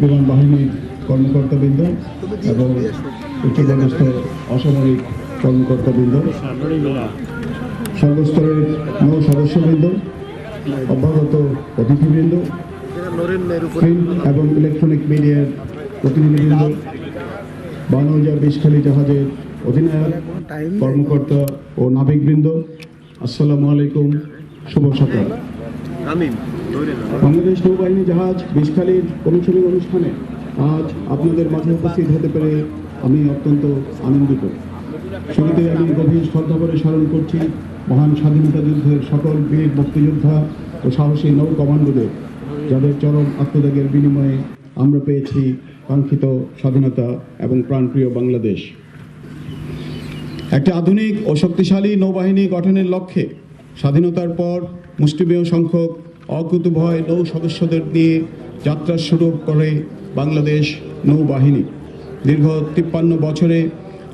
বিমান বাহিনীর কর্মকর্তাবৃন্দ এবং উচ্চপদস্থ অসামরিক কর্মকর্তাবৃন্দ, সর্বস্তরের নৌ সদস্যবৃন্দ, অভ্যাগত অতিথিবৃন্দ এবং ইলেকট্রনিক মিডিয়ার প্রতিনিধিবৃন্দ, বানৌজা বিষখালী জাহাজের অধিনায়ক, কর্মকর্তা ও নাবিকবৃন্দ, আসসালামু আলাইকুম, শুভ সকাল। বাংলাদেশ নৌবাহিনী জাহাজ বিষখালীর অনুশীলন অনুষ্ঠানে আজ আপনাদের মাঝে উপস্থিত হতে পেরে আমি অত্যন্ত আনন্দিত। শুরুতে আমি গভীর শ্রদ্ধা করে স্মরণ করছি মহান স্বাধীনতা যুদ্ধের সকল বীর মুক্তিযোদ্ধা ও সাহসী নৌ কমান্ডোদের, যাদের চরম আত্মত্যাগের বিনিময়ে আমরা পেয়েছি কাঙ্ক্ষিত স্বাধীনতা এবং প্রাণপ্রিয় বাংলাদেশ। একটি আধুনিক ও শক্তিশালী নৌবাহিনী গঠনের লক্ষ্যে স্বাধীনতার পর মুষ্টিমেয় সংখ্যক অকুতভয় নৌ সদস্যদের নিয়ে যাত্রা শুরু করে বাংলাদেশ নৌবাহিনী। দীর্ঘ তিপ্পান্ন বছরে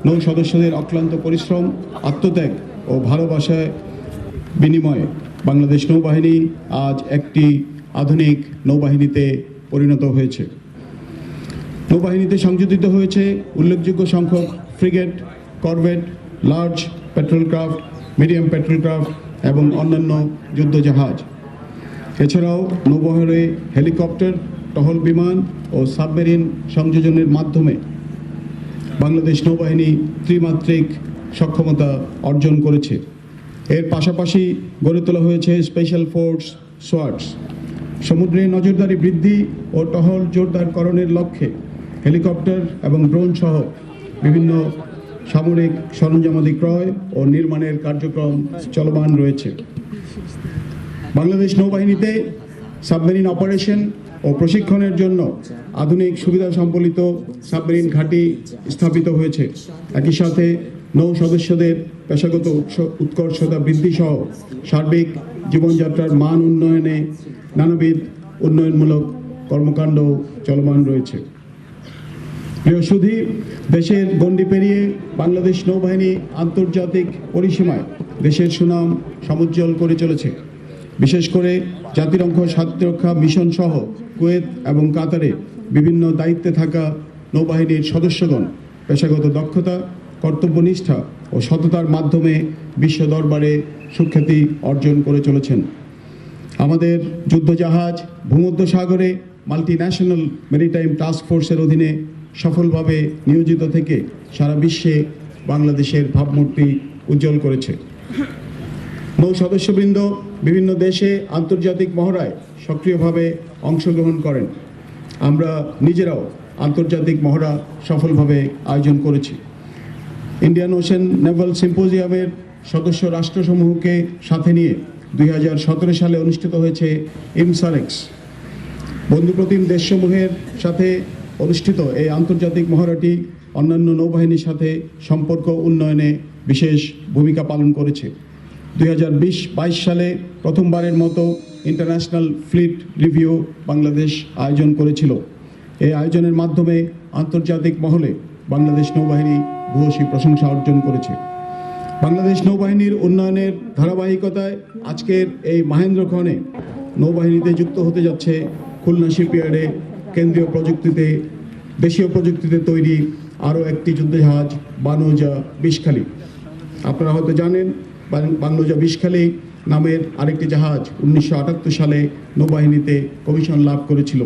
নৌ সদস্যদের অক্লান্ত পরিশ্রম, আত্মত্যাগ ও ভালোবাসায় বিনিময়ে বাংলাদেশ নৌবাহিনী আজ একটি আধুনিক নৌবাহিনীতে পরিণত হয়েছে। নৌবাহিনীতে সংযোজিত হয়েছে উল্লেখযোগ্য সংখ্যক frigate, corvette, large patrol craft, medium patrol craft এবং অন্যান্য যুদ্ধজাহাজ। এছাড়াও নৌবহরে হেলিকপ্টার, টহল বিমান ও সাবমেরিন সংযোজনের মাধ্যমে বাংলাদেশ নৌবাহিনী ত্রিমাত্রিক সক্ষমতা অর্জন করেছে। এর পাশাপাশি গড়ে তোলা হয়েছে স্পেশাল ফোর্স সোয়ার্ডস সমুদ্রে নজরদারি বৃদ্ধি ও টহল জোরদারকরণের লক্ষ্যে হেলিকপ্টার এবং ড্রোন সহ বিভিন্ন সামরিক সরঞ্জামাদি ক্রয় ও নির্মাণের কার্যক্রম চলমান রয়েছে। বাংলাদেশ নৌবাহিনীতে সাবমেরিন অপারেশন ও প্রশিক্ষণের জন্য আধুনিক সুবিধা সম্বলিত সাবমেরিন ঘাঁটি স্থাপিত হয়েছে। একই সাথে নৌ সদস্যদের পেশাগত উৎকর্ষতা বৃদ্ধি সহ সার্বিক জীবনযাত্রার মান উন্নয়নে নানাবিধ উন্নয়নমূলক কর্মকাণ্ড চলমান রয়েছে। প্রিয় সুধী, দেশের গণ্ডি পেরিয়ে বাংলাদেশ নৌবাহিনী আন্তর্জাতিক পরিসীমায় দেশের সুনাম সমুজ্জ্বল করে চলেছে। বিশেষ করে জাতিরঙ্গ শান্তিরক্ষা মিশন সহ কুয়েত এবং কাতারে বিভিন্ন দায়িত্বে থাকা নৌবাহিনীর সদস্যগণ পেশাগত দক্ষতা, কর্তব্যনিষ্ঠা ও সততার মাধ্যমে বিশ্ব দরবারে সুখ্যাতি অর্জন করে চলেছেন। আমাদের যুদ্ধজাহাজ ভূমধ্য সাগরে মাল্টি ন্যাশনাল মেরিটাইম টাস্ক ফোর্সের অধীনে সফলভাবে নিয়োজিত থেকে সারা বিশ্বে বাংলাদেশের ভাবমূর্তি উজ্জ্বল করেছে। নৌ সদস্যবৃন্দ বিভিন্ন দেশে আন্তর্জাতিক মহড়ায় সক্রিয়ভাবে অংশগ্রহণ করেন। আমরা নিজেরাও আন্তর্জাতিক মহড়া সফলভাবে আয়োজন করেছি। ইন্ডিয়ান ওশেন নেভাল সিম্পোজিয়ামের সদস্য রাষ্ট্রসমূহকে সাথে নিয়ে দুই হাজার সতেরো সালে অনুষ্ঠিত হয়েছে ইমসারেক্স। বন্ধুপ্রতিম দেশসমূহের সাথে অনুষ্ঠিত এই আন্তর্জাতিক মহড়াটি অন্যান্য নৌবাহিনীর সাথে সম্পর্ক উন্নয়নে বিশেষ ভূমিকা পালন করেছে। দুই হাজার সালে প্রথমবারের মতো ইন্টারন্যাশনাল ফ্লিট রিভিউ বাংলাদেশ আয়োজন করেছিল। এই আয়োজনের মাধ্যমে আন্তর্জাতিক মহলে বাংলাদেশ নৌবাহিনী ভূয়সী প্রশংসা অর্জন করেছে। বাংলাদেশ নৌবাহিনীর উন্নয়নের ধারাবাহিকতায় আজকের এই মাহেন্দ্রক্ষণে নৌবাহিনীতে যুক্ত হতে যাচ্ছে খুলনা শিপইয়ার্ডে কেন্দ্রীয় প্রযুক্তিতে, দেশীয় প্রযুক্তিতে তৈরি আরও একটি যুদ্ধজাহাজ বানুজা বিষখালি আপনারা হয়তো জানেন বাংলোজা বিষখালি নামের আরেকটি জাহাজ উনিশশো আটাত্তর সালে নৌবাহিনীতে কমিশন লাভ করেছিল।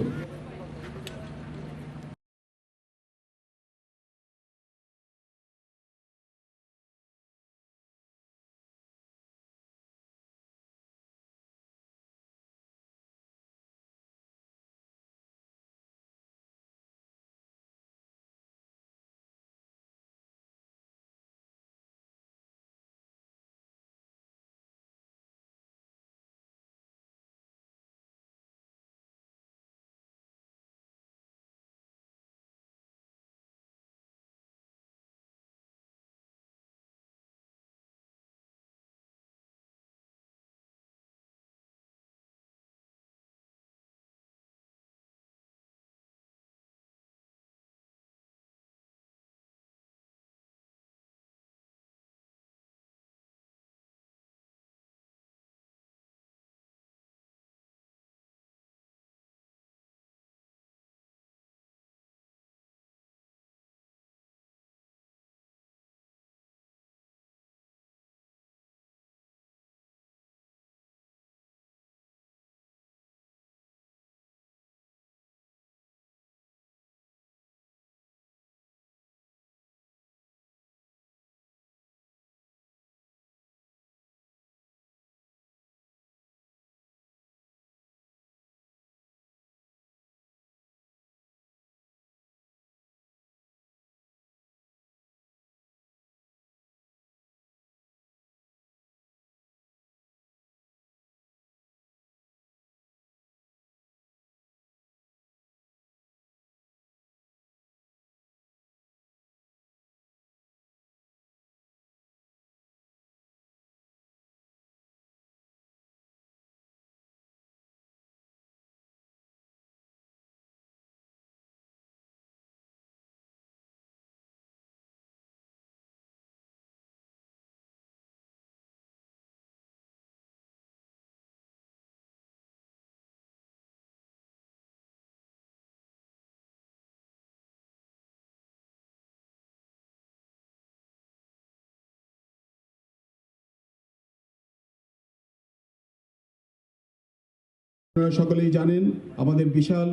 আপনারা সকলেই জানেন, আমাদের বিশাল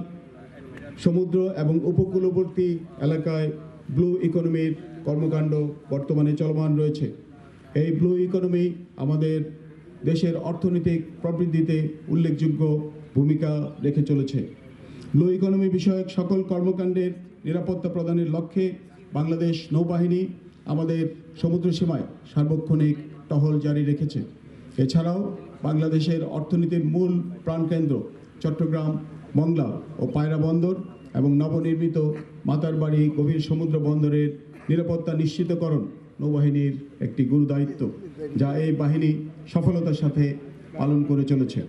সমুদ্র এবং উপকূলবর্তী এলাকায় ব্লু ইকোনমির কর্মকাণ্ড বর্তমানে চলমান রয়েছে। এই ব্লু ইকোনমি আমাদের দেশের অর্থনৈতিক প্রবৃদ্ধিতে উল্লেখযোগ্য ভূমিকা রেখে চলেছে। ব্লু ইকোনমি বিষয়ক সকল কর্মকাণ্ডের নিরাপত্তা প্রদানের লক্ষ্যে বাংলাদেশ নৌবাহিনী আমাদের সমুদ্র সীমায় সার্বক্ষণিক টহল জারি রেখেছে। এছাড়াও বাংলাদেশের অর্থনীতির মূল প্রাণকেন্দ্র চট্টগ্রাম মংলা ও পায়রা বন্দর এবং নবনির্মিত মাতারবাড়ি গভীর সমুদ্র বন্দরের নিরাপত্তা নিশ্চিতকরণ নৌবাহিনীর একটি গুরুদায়িত্ব যা এই বাহিনী সফলতার সাথে পালন করে চলেছে।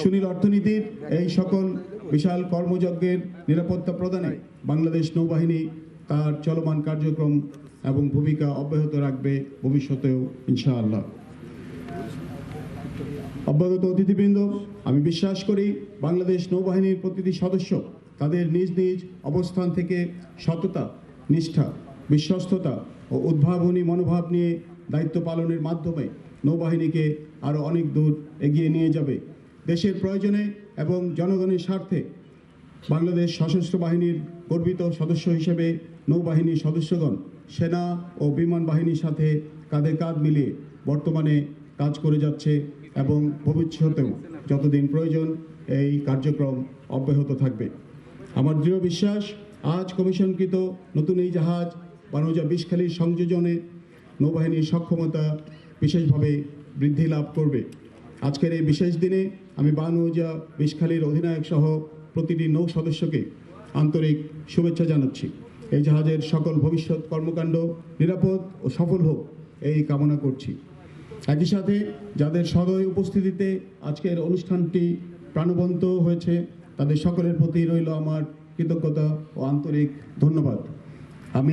সুনীল, অর্থনীতির এই সকল বিশাল কর্মযজ্ঞের নিরাপত্তা প্রদানে বাংলাদেশ নৌবাহিনী তার চলমান কার্যক্রম এবং ভূমিকা অব্যাহত রাখবে ভবিষ্যতেও, ইনশাআল্লাহ। অব্যাহত অতিথিবৃন্দ, আমি বিশ্বাস করি বাংলাদেশ নৌবাহিনীর প্রতিটি সদস্য তাদের নিজ নিজ অবস্থান থেকে সততা, নিষ্ঠা, বিশ্বস্ততা ও উদ্ভাবনী মনোভাব নিয়ে দায়িত্ব পালনের মাধ্যমে নৌবাহিনীকে আরও অনেক দূর এগিয়ে নিয়ে যাবে। দেশের প্রয়োজনে এবং জনগণের স্বার্থে বাংলাদেশ সশস্ত্র বাহিনীর গর্বিত সদস্য হিসেবে নৌবাহিনীর সদস্যগণ, সেনা ও বিমান বাহিনীর সাথে কাঁধে কাঁধ মিলিয়ে বর্তমানে কাজ করে যাচ্ছে এবং ভবিষ্যতেও যতদিন প্রয়োজন এই কার্যক্রম অব্যাহত থাকবে। আমার দৃঢ় বিশ্বাস, আজ কমিশনকৃত নতুন এই জাহাজ বানুজা বিষখালীর সংযোজনে নৌবাহিনীর সক্ষমতা বিশেষভাবে বৃদ্ধি লাভ করবে। আজকের এই বিশেষ দিনে আমি বানুজা বিষখালীর অধিনায়ক সহ প্রতিটি নৌ সদস্যকে আন্তরিক শুভেচ্ছা জানাচ্ছি। এই জাহাজের সকল ভবিষ্যৎ কর্মকাণ্ড নিরাপদ ও সফল হোক এই কামনা করছি। একই সাথে যাদের সদয় উপস্থিতিতে আজকের অনুষ্ঠানটি প্রাণবন্ত হয়েছে, তাদের সকলের প্রতি রইল আমার কৃতজ্ঞতা ও আন্তরিক ধন্যবাদ। আমি